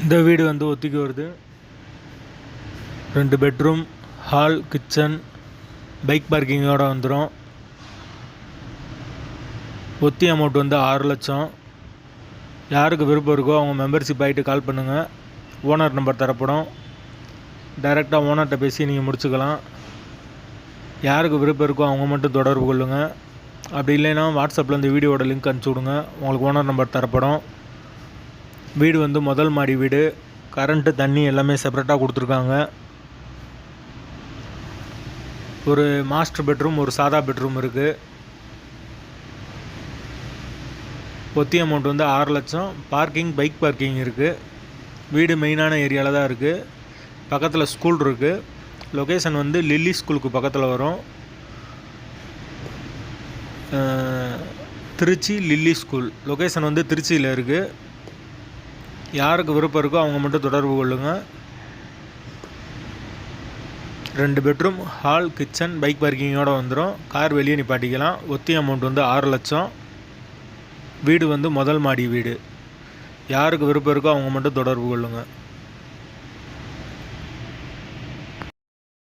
இந்த வீடு வந்து ஒத்திக்கு வருது. ரெண்டு பெட்ரூம் ஹால் கிச்சன் பைக் பார்க்கிங்கோட வந்துடும் ஒத்தி அமௌண்ட் வந்து ஆறு லட்சம். யாருக்கு விருப்பம் இருக்கோ அவங்க மெம்பர்ஷிப் ஆகிட்டு கால் பண்ணுங்கள் ஓனர் நம்பர் தரப்படும். டைரெக்டாக ஓனர்கிட்ட பேசி நீங்கள் முடிச்சுக்கலாம். யாருக்கு விருப்பம் இருக்கோ அவங்க மட்டும் தொடர்பு கொள்ளுங்கள் அப்படி இல்லைன்னா வாட்ஸ்அப்பில் இந்த வீடியோட லிங்க் அனுப்பிச்சி விடுங்க. உங்களுக்கு ஓனர் நம்பர் தரப்படும். வீடு வந்து முதல் மாடி வீடு. கரண்ட்டு தண்ணி எல்லாமே செப்பரேட்டாக கொடுத்துருக்காங்க. ஒரு மாஸ்டர் பெட்ரூம் ஒரு சாதா பெட்ரூம் இருக்குது ஒத்தி அமௌண்ட் வந்து ஆறு லட்சம். பார்க்கிங் பைக் பார்க்கிங் இருக்குது வீடு மெயினான ஏரியாவில் தான் இருக்குது பக்கத்தில் ஸ்கூல் இருக்குது லொக்கேஷன் வந்து லில்லி ஸ்கூலுக்கு பக்கத்தில் வரும். திருச்சி லில்லி ஸ்கூல் லொக்கேஷன் வந்து திருச்சியில் இருக்குது யாருக்கு விருப்பம் இருக்கோ அவங்க மட்டும் தொடர்பு கொள்ளுங்கள் ரெண்டு பெட்ரூம் ஹால் கிச்சன் பைக் பார்க்கிங்கோட வந்துடும் கார் வெளியே நிப்பாட்டிக்கலாம். ஒத்தி அமௌண்ட் வந்து ஆறு லட்சம். வீடு வந்து முதல் மாடி வீடு. யாருக்கு விருப்பம் இருக்கோ அவங்க மட்டும் தொடர்பு கொள்ளுங்கள்